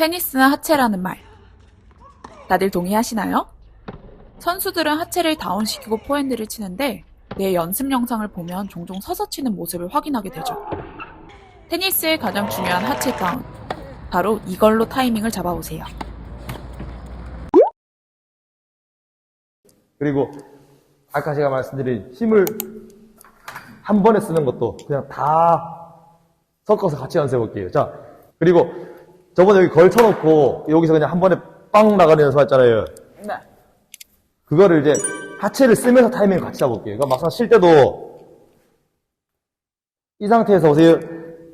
테니스는 하체라는 말. 다들 동의하시나요? 선수들은 하체를 다운시키고 포핸드를 치는데 내 연습 영상을 보면 종종 서서 치는 모습을 확인하게 되죠. 테니스의 가장 중요한 하체 다운. 바로 이걸로 타이밍을 잡아보세요. 그리고 아까 제가 말씀드린 힘을 한 번에 쓰는 것도 그냥 다 섞어서 같이 연습해 볼게요. 자, 그리고 저번에 여기 걸쳐놓고 여기서 그냥 한 번에 빵 나가는 연습했잖아요. 네. 그거를 이제 하체를 쓰면서 타이밍을 같이 잡아볼게요. 그러니까 막상 쉴 때도 이 상태에서 보세요.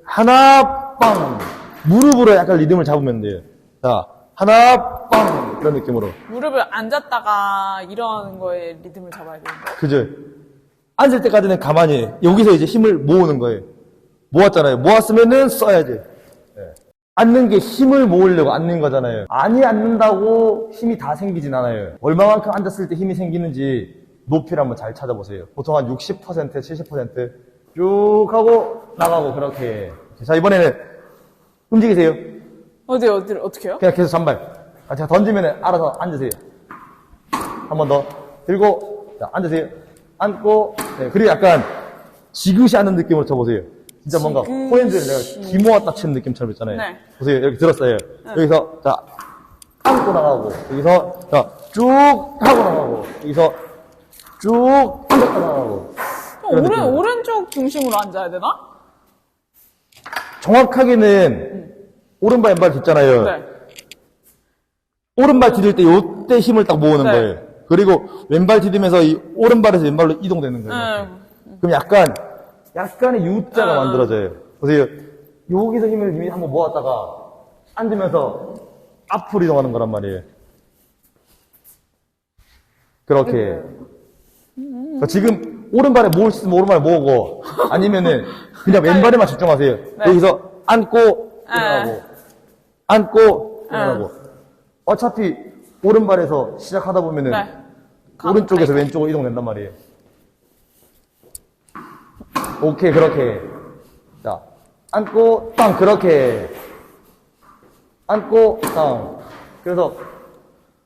하나, 빵! 무릎으로 약간 리듬을 잡으면 돼요. 자, 하나, 빵! 그런 느낌으로. 무릎을 앉았다가 이런 거에 리듬을 잡아야 되는 거예요. 그죠? 앉을 때까지는 가만히 여기서 이제 힘을 모으는 거예요. 모았잖아요. 모았으면은 써야지. 예. 앉는 게 힘을 모으려고 앉는 거잖아요. 아니 앉는다고 힘이 다 생기진 않아요. 얼마만큼 앉았을 때 힘이 생기는지 높이를 한번 잘 찾아보세요. 보통 한 60%, 70%쭉 하고 나가고 그렇게. 자 이번에는 움직이세요. 어디, 어디, 어떻게 해요? 그냥 계속 잔발. 아, 제가 던지면 알아서 앉으세요. 한 번 더. 들고, 자, 앉으세요. 앉고, 네, 그리고 약간 지그시 하는 느낌으로 쳐보세요. 진짜 뭔가 지그시. 포핸드를 내가 기모았다 치는 느낌처럼 있잖아요. 네. 보세요. 여기 들었어요. 여기서, 자, 앉고 나가고, 여기서, 자, 쭉 하고 나가고, 여기서 쭉 앉았다 나가고. 그런 오른. 오른쪽 중심으로 앉아야 되나? 정확하게는 오른발, 왼발 뒷잖아요. 네. 오른발 디딜 때 요때 힘을 딱 모으는 네. 거예요. 그리고 왼발 디디면서 이 오른발에서 왼발로 이동되는 거예요. 응. 그럼 약간 약간의 U자가 음. 만들어져요. 보세요. 여기서 힘을 이미 한번 모았다가 앉으면서 앞으로 이동하는 거란 말이에요. 그렇게. 그러니까 지금 오른발에 모을 수 있으면 오른발에 모으고 아니면은 그냥 왼발에만 집중하세요. 네. 여기서 앉고 일어나고 앉고 네. 일어나고 어차피 오른발에서 시작하다 보면은 네. 오른쪽에서 왼쪽으로 이동된단 말이에요. 오케이, 그렇게. 자, 앉고, 땅, 그렇게. 앉고, 땅. 그래서,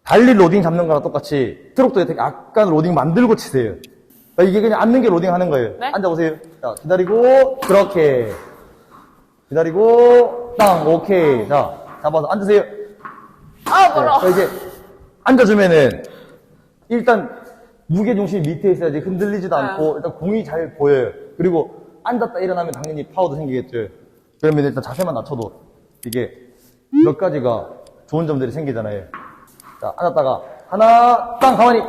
달리 로딩 잡는 거랑 똑같이, 트럭도 되게 약간 로딩 만들고 치세요. 그러니까 이게 그냥 앉는 게 로딩 하는 거예요. 네. 앉아보세요. 자, 기다리고, 그렇게. 기다리고, 땅, 오케이. 자, 잡아서 앉으세요. 아, 멀어. 네, 이제 앉아주면은 일단 무게 중심이 밑에 있어야지 흔들리지도 네. 않고 일단 공이 잘 보여요. 그리고 앉았다 일어나면 당연히 파워도 생기겠죠. 그러면 일단 자세만 낮춰도 이게 몇 가지가 좋은 점들이 생기잖아요. 자, 앉았다가 하나 땅 가만히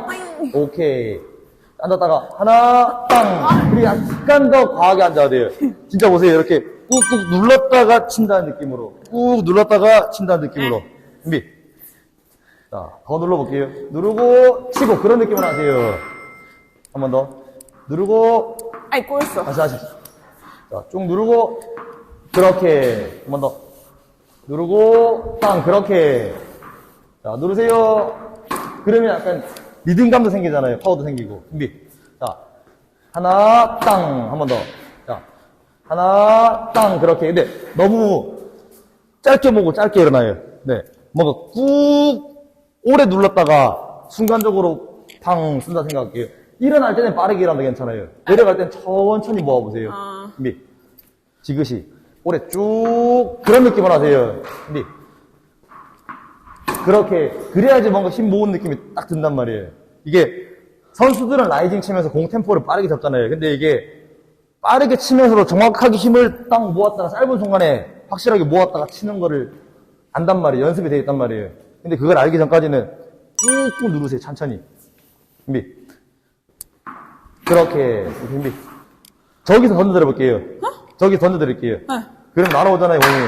오케이. 앉았다가 하나 땅 그리고 약간 더 과하게 앉아야 돼요. 진짜 보세요. 이렇게 꾹꾹 눌렀다가 친다는 느낌으로 꾹 눌렀다가 친다는 느낌으로 준비. 자, 더 눌러볼게요. 누르고, 치고, 그런 느낌을 하세요. 한 번 더. 누르고, 아이, 꼬였어. 다시, 다시. 자, 쭉 누르고, 그렇게. 한 번 더. 누르고, 땅, 그렇게. 자, 누르세요. 그러면 약간 리듬감도 생기잖아요. 파워도 생기고. 준비. 자, 하나, 땅. 한 번 더. 자, 하나, 땅. 그렇게. 근데 너무 짧게 보고 짧게 일어나요. 네. 뭔가 꾹 오래 눌렀다가 순간적으로 팡 쓴다 생각할게요. 일어날 때는 빠르게 일어나도 괜찮아요. 내려갈 때는 천천히 모아보세요. 아. 준비. 지그시. 오래 쭉 그런 느낌을 하세요. 준비. 그렇게 그래야지 뭔가 힘 모으는 느낌이 딱 든단 말이에요. 이게 선수들은 라이징 치면서 공 템포를 빠르게 잡잖아요. 근데 이게 빠르게 치면서도 정확하게 힘을 딱 모았다가 짧은 순간에 확실하게 모았다가 치는 거를 안단 말이에요. 연습이 되어 있단 말이에요. 근데 그걸 알기 전까지는 꾹꾹 누르세요. 천천히. 준비. 그렇게. 준비. 저기서 던져드려 볼게요. 저기 던져드릴게요. 네. 그럼 날아오잖아요, 공이.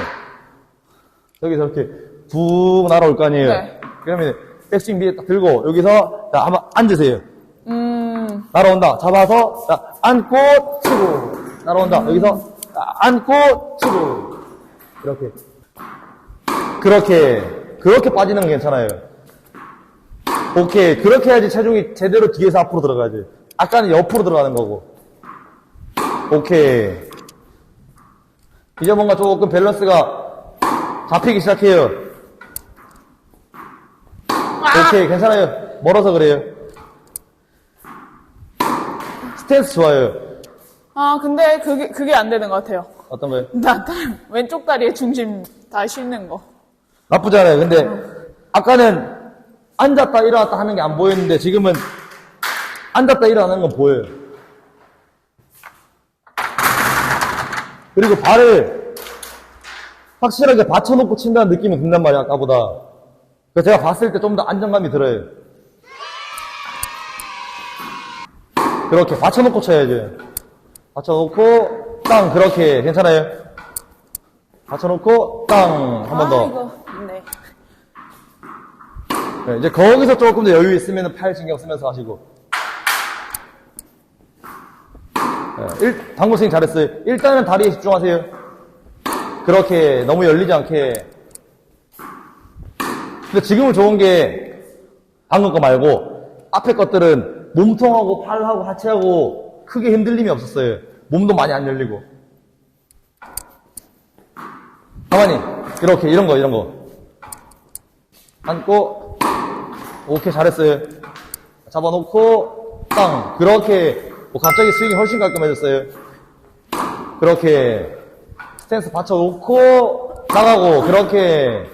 저기서 이렇게 툭 날아올 거 아니에요. 네. 그러면 백스윙 위에 딱 들고 여기서 자, 한번 앉으세요. 음, 날아온다. 잡아서 자, 안고 치고 날아온다. 여기서 자, 안고 치고 이렇게 그렇게 그렇게 빠지는 건 괜찮아요. 오케이 그렇게 해야지 체중이 제대로 뒤에서 앞으로 들어가야지. 아까는 옆으로 들어가는 거고. 오케이 이제 뭔가 조금 밸런스가 잡히기 시작해요. 오케이, 괜찮아요. 멀어서 그래요. 스탠스 좋아요. 아, 근데 그게, 그게 안 되는 것 같아요. 어떤 거요? 나, 나 왼쪽 다리에 중심 다 싣는 거. 나쁘지 않아요. 근데 아까는 앉았다 일어났다 하는 게 안 보였는데 지금은 앉았다 일어나는 건 보여요. 그리고 발을 확실하게 받쳐놓고 친다는 느낌이 든단 말이야, 아까보다. 그래서 제가 봤을 때 좀 더 안정감이 들어요. 그렇게 받쳐놓고 쳐야죠. 받쳐놓고, 땅, 그렇게. 괜찮아요? 받쳐놓고, 땅, 한 번 더. 아, 이거, 네. 네, 이제 거기서 조금 더 여유 있으면 팔 신경 쓰면서 하시고. 네, 일, 당구 스윙 잘했어요. 일단은 다리에 집중하세요. 그렇게 너무 열리지 않게. 근데 지금은 좋은 게 방금 거 말고 앞에 것들은 몸통하고 팔하고 하체하고 크게 흔들림이 없었어요. 몸도 많이 안 열리고. 가만히 이렇게 이런 거 이런 거 앉고 오케이 잘했어요. 잡아놓고 땅 그렇게 뭐 갑자기 스윙이 훨씬 깔끔해졌어요. 그렇게 스탠스 받쳐놓고 나가고 그렇게